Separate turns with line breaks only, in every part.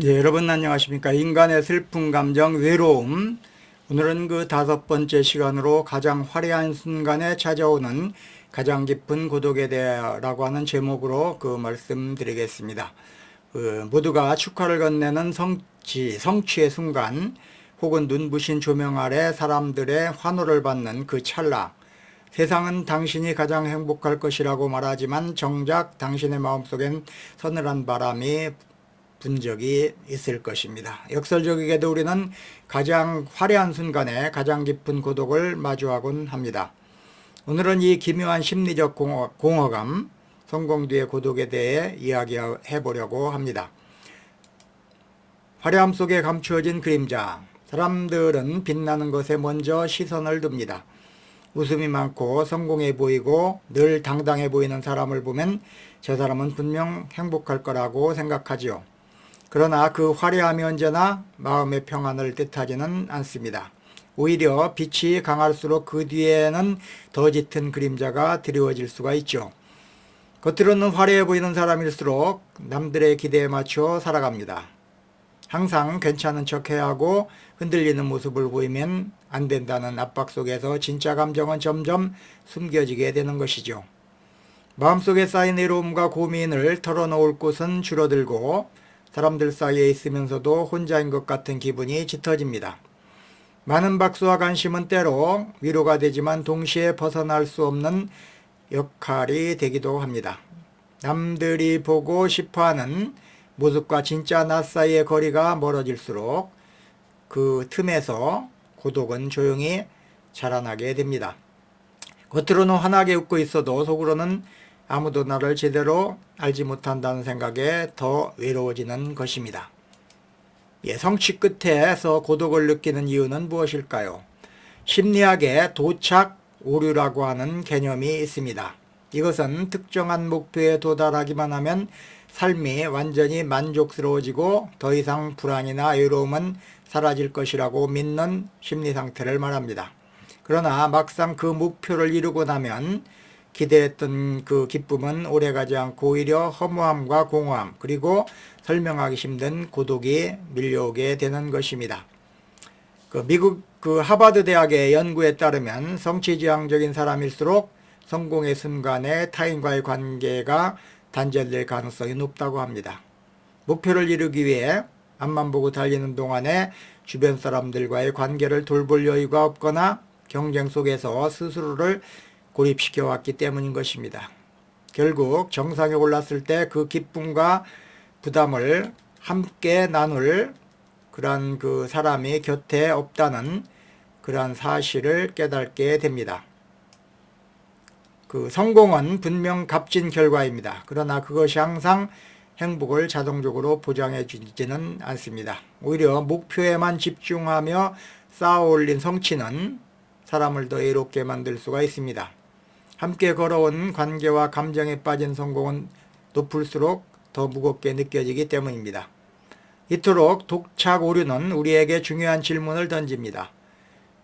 예, 여러분 안녕하십니까. 인간의 슬픈 감정, 외로움. 오늘은 그 다섯 번째 시간으로 가장 화려한 순간에 찾아오는 가장 깊은 고독에 대해라고 하는 제목으로 그 말씀드리겠습니다. 그 모두가 축하를 건네는 성취, 성취의 순간, 혹은 눈부신 조명 아래 사람들의 환호를 받는 그 찰나. 세상은 당신이 가장 행복할 것이라고 말하지만 정작 당신의 마음속엔 서늘한 바람이 분 적이 있을 것입니다. 역설적이게도 우리는 가장 화려한 순간에 가장 깊은 고독을 마주하곤 합니다. 오늘은 이 기묘한 심리적 공허, 공허감, 성공 뒤의 고독에 대해 이야기해 보려고 합니다. 화려함 속에 감추어진 그림자. 사람들은 빛나는 것에 먼저 시선을 둡니다. 웃음이 많고 성공해 보이고 늘 당당해 보이는 사람을 보면 저 사람은 분명 행복할 거라고 생각하지요. 그러나 그 화려함이 언제나 마음의 평안을 뜻하지는 않습니다. 오히려 빛이 강할수록 그 뒤에는 더 짙은 그림자가 드리워질 수가 있죠. 겉으로는 화려해 보이는 사람일수록 남들의 기대에 맞춰 살아갑니다. 항상 괜찮은 척 해야 하고 흔들리는 모습을 보이면 안 된다는 압박 속에서 진짜 감정은 점점 숨겨지게 되는 것이죠. 마음속에 쌓인 외로움과 고민을 털어놓을 곳은 줄어들고 사람들 사이에 있으면서도 혼자인 것 같은 기분이 짙어집니다. 많은 박수와 관심은 때로 위로가 되지만 동시에 벗어날 수 없는 역할이 되기도 합니다. 남들이 보고 싶어 하는 모습과 진짜 나 사이의 거리가 멀어질수록 그 틈에서 고독은 조용히 자라나게 됩니다. 겉으로는 환하게 웃고 있어도 속으로는 아무도 나를 제대로 알지 못한다는 생각에 더 외로워지는 것입니다. 예, 성취 끝에서 고독을 느끼는 이유는 무엇일까요? 심리학에 도착 오류라고 하는 개념이 있습니다. 이것은 특정한 목표에 도달하기만 하면 삶이 완전히 만족스러워지고 더 이상 불안이나 외로움은 사라질 것이라고 믿는 심리 상태를 말합니다. 그러나 막상 그 목표를 이루고 나면 기대했던 그 기쁨은 오래가지 않고 오히려 허무함과 공허함 그리고 설명하기 힘든 고독이 밀려오게 되는 것입니다. 그 미국 그 하버드 대학의 연구에 따르면 성취지향적인 사람일수록 성공의 순간에 타인과의 관계가 단절될 가능성이 높다고 합니다. 목표를 이루기 위해 앞만 보고 달리는 동안에 주변 사람들과의 관계를 돌볼 여유가 없거나 경쟁 속에서 스스로를 고립시켜 왔기 때문인 것입니다. 결국 정상에 올랐을 때 그 기쁨과 부담을 함께 나눌 그러한 그 사람이 곁에 없다는 그러한 사실을 깨닫게 됩니다. 그 성공은 분명 값진 결과입니다. 그러나 그것이 항상 행복을 자동적으로 보장해 주지는 않습니다. 오히려 목표에만 집중하며 쌓아 올린 성취는 사람을 더 외롭게 만들 수가 있습니다. 함께 걸어온 관계와 감정에 빠진 성공은 높을수록 더 무겁게 느껴지기 때문입니다. 이토록 독착 오류는 우리에게 중요한 질문을 던집니다.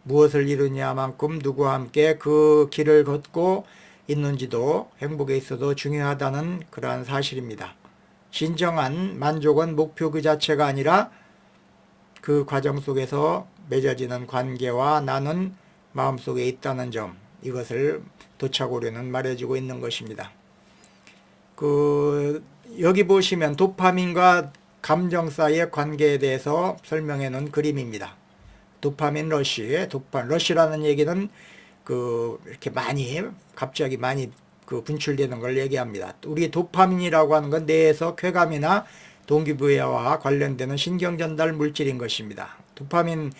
무엇을 이루냐만큼 누구와 함께 그 길을 걷고 있는지도 행복에 있어도 중요하다는 그러한 사실입니다. 진정한 만족은 목표 그 자체가 아니라 그 과정 속에서 맺어지는 관계와 나눈 마음속에 있다는 점 이것을 도착오류는 말해주고 있는 것입니다. 그 여기 보시면 도파민과 감정 사이의 관계에 대해서 설명해 놓은 그림입니다. 도파민 러시, 도파 러시라는 얘기는 그 이렇게 많이 갑자기 많이 그 분출되는 걸 얘기합니다. 우리 도파민이라고 하는 건 뇌에서 쾌감이나 동기부여와 관련되는 신경 전달 물질인 것입니다. 도파민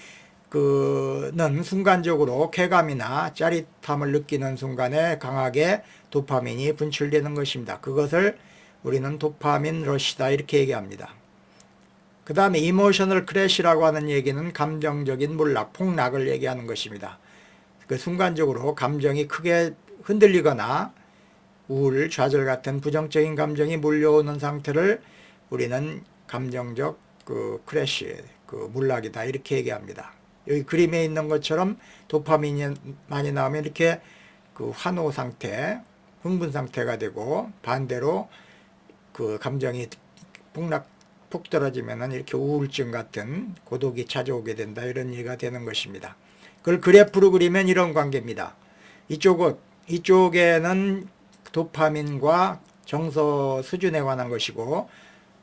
그는 순간적으로 쾌감이나 짜릿함을 느끼는 순간에 강하게 도파민이 분출되는 것입니다. 그것을 우리는 도파민 러시다 이렇게 얘기합니다. 그 다음에 이모셔널 크래시라고 하는 얘기는 감정적인 몰락, 폭락을 얘기하는 것입니다. 그 순간적으로 감정이 크게 흔들리거나 우울, 좌절 같은 부정적인 감정이 몰려오는 상태를 우리는 감정적 그 크래시, 그 몰락이다 이렇게 얘기합니다. 여기 그림에 있는 것처럼 도파민이 많이 나오면 이렇게 그 환호 상태, 흥분 상태가 되고 반대로 그 감정이 폭락 푹 떨어지면은 이렇게 우울증 같은 고독이 찾아오게 된다 이런 얘기가 되는 것입니다. 그걸 그래프로 그리면 이런 관계입니다. 이쪽은 이쪽에는 도파민과 정서 수준에 관한 것이고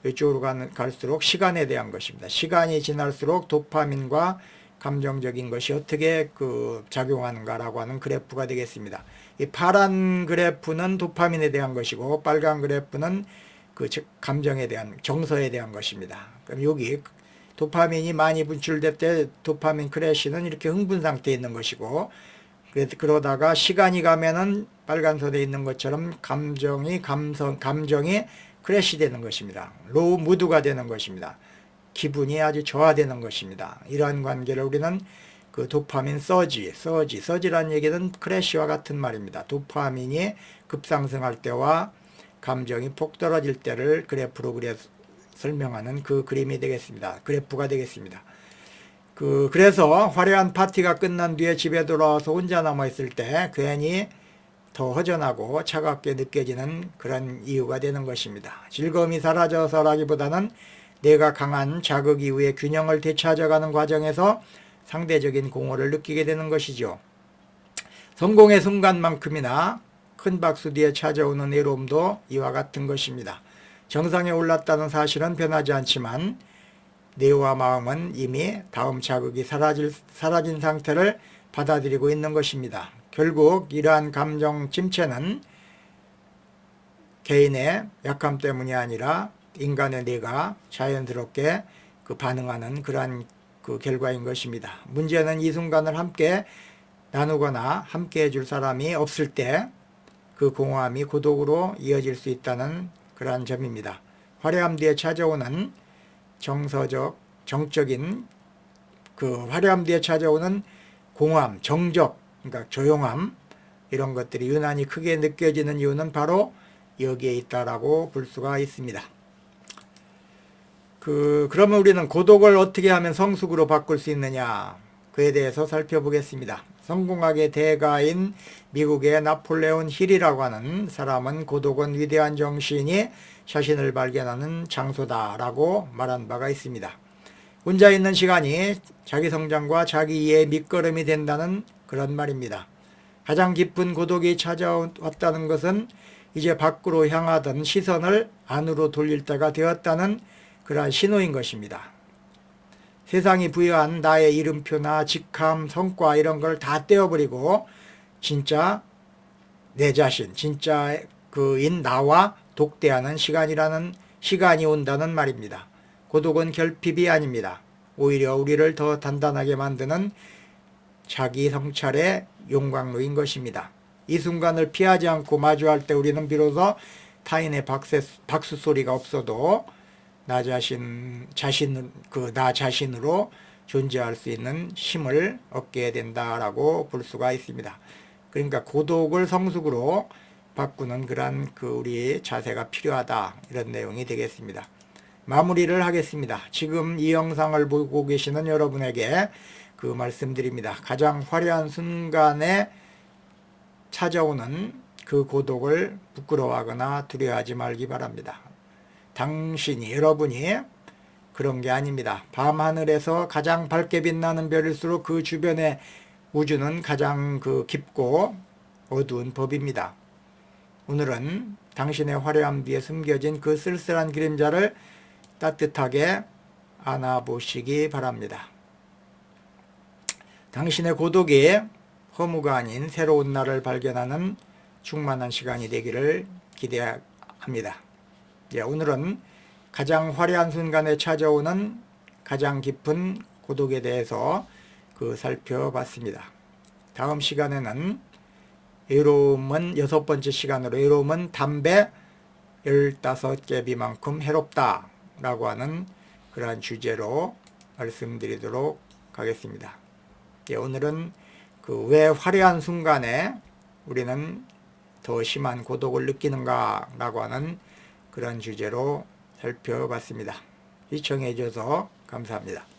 이쪽으로 가는, 갈수록 시간에 대한 것입니다. 시간이 지날수록 도파민과 감정적인 것이 어떻게 그 작용하는가라고 하는 그래프가 되겠습니다. 이 파란 그래프는 도파민에 대한 것이고 빨간 그래프는 그즉 감정에 대한 정서에 대한 것입니다. 그럼 여기 도파민이 많이 분출될 때 도파민 크래시는 이렇게 흥분 상태에 있는 것이고 그러다가 시간이 가면은 빨간 선에 있는 것처럼 감정이 감성 감정이 크래시 되는 것입니다. 로우 무드가 되는 것입니다. 기분이 아주 저하되는 것입니다. 이러한 관계를 우리는 그 도파민 서지, 서지, 서지라는 얘기는 크래시와 같은 말입니다. 도파민이 급상승할 때와 감정이 폭 떨어질 때를 그래프로 그려 설명하는 그 그림이 되겠습니다. 그래프가 되겠습니다. 그 그래서 화려한 파티가 끝난 뒤에 집에 돌아와서 혼자 남아 있을 때 괜히 더 허전하고 차갑게 느껴지는 그런 이유가 되는 것입니다. 즐거움이 사라져서라기보다는 내가 강한 자극 이후에 균형을 되찾아가는 과정에서 상대적인 공허를 느끼게 되는 것이죠. 성공의 순간만큼이나 큰 박수 뒤에 찾아오는 외로움도 이와 같은 것입니다. 정상에 올랐다는 사실은 변하지 않지만 뇌와 마음은 이미 다음 자극이 사라질, 사라진 상태를 받아들이고 있는 것입니다. 결국 이러한 감정 침체는 개인의 약함 때문이 아니라 인간의 뇌가 자연스럽게 그 반응하는 그러한 그 결과인 것입니다. 문제는 이 순간을 함께 나누거나 함께 해줄 사람이 없을 때 그 공허함이 고독으로 이어질 수 있다는 그러한 점입니다. 화려함 뒤에 찾아오는 정서적, 정적인 그 화려함 뒤에 찾아오는 공허함, 정적, 그러니까 조용함 이런 것들이 유난히 크게 느껴지는 이유는 바로 여기에 있다라고 볼 수가 있습니다. 그 그러면 우리는 고독을 어떻게 하면 성숙으로 바꿀 수 있느냐 그에 대해서 살펴보겠습니다. 성공학의 대가인 미국의 나폴레온 힐이라고 하는 사람은 고독은 위대한 정신이 자신을 발견하는 장소다라고 말한 바가 있습니다. 혼자 있는 시간이 자기 성장과 자기 이해의 밑거름이 된다는 그런 말입니다. 가장 깊은 고독이 찾아왔다는 것은 이제 밖으로 향하던 시선을 안으로 돌릴 때가 되었다는 그러한 신호인 것입니다. 세상이 부여한 나의 이름표나 직함, 성과 이런 걸 다 떼어버리고 진짜 내 자신, 진짜 그인 나와 독대하는 시간이라는 시간이 온다는 말입니다. 고독은 결핍이 아닙니다. 오히려 우리를 더 단단하게 만드는 자기 성찰의 용광로인 것입니다. 이 순간을 피하지 않고 마주할 때 우리는 비로소 타인의 박세, 박수 소리가 없어도 나 자신 자신 그 나 자신으로 존재할 수 있는 힘을 얻게 된다라고 볼 수가 있습니다. 그러니까 고독을 성숙으로 바꾸는 그러한 그 우리 자세가 필요하다 이런 내용이 되겠습니다. 마무리를 하겠습니다. 지금 이 영상을 보고 계시는 여러분에게 그 말씀드립니다. 가장 화려한 순간에 찾아오는 그 고독을 부끄러워하거나 두려워하지 말기 바랍니다. 당신이 여러분이 그런 게 아닙니다. 밤하늘에서 가장 밝게 빛나는 별일수록 그 주변의 우주는 가장 그 깊고 어두운 법입니다. 오늘은 당신의 화려함 뒤에 숨겨진 그 쓸쓸한 그림자를 따뜻하게 안아보시기 바랍니다. 당신의 고독이 허무가 아닌 새로운 날을 발견하는 충만한 시간이 되기를 기대합니다. 예, 오늘은 가장 화려한 순간에 찾아오는 가장 깊은 고독에 대해서 그 살펴봤습니다. 다음 시간에는 외로움은 여섯 번째 시간으로 외로움은 담배 15개 비만큼 해롭다 라고 하는 그러한 주제로 말씀드리도록 하겠습니다. 예, 오늘은 그 왜 화려한 순간에 우리는 더 심한 고독을 느끼는가 라고 하는 그런 주제로 살펴봤습니다. 시청해 주셔서 감사합니다.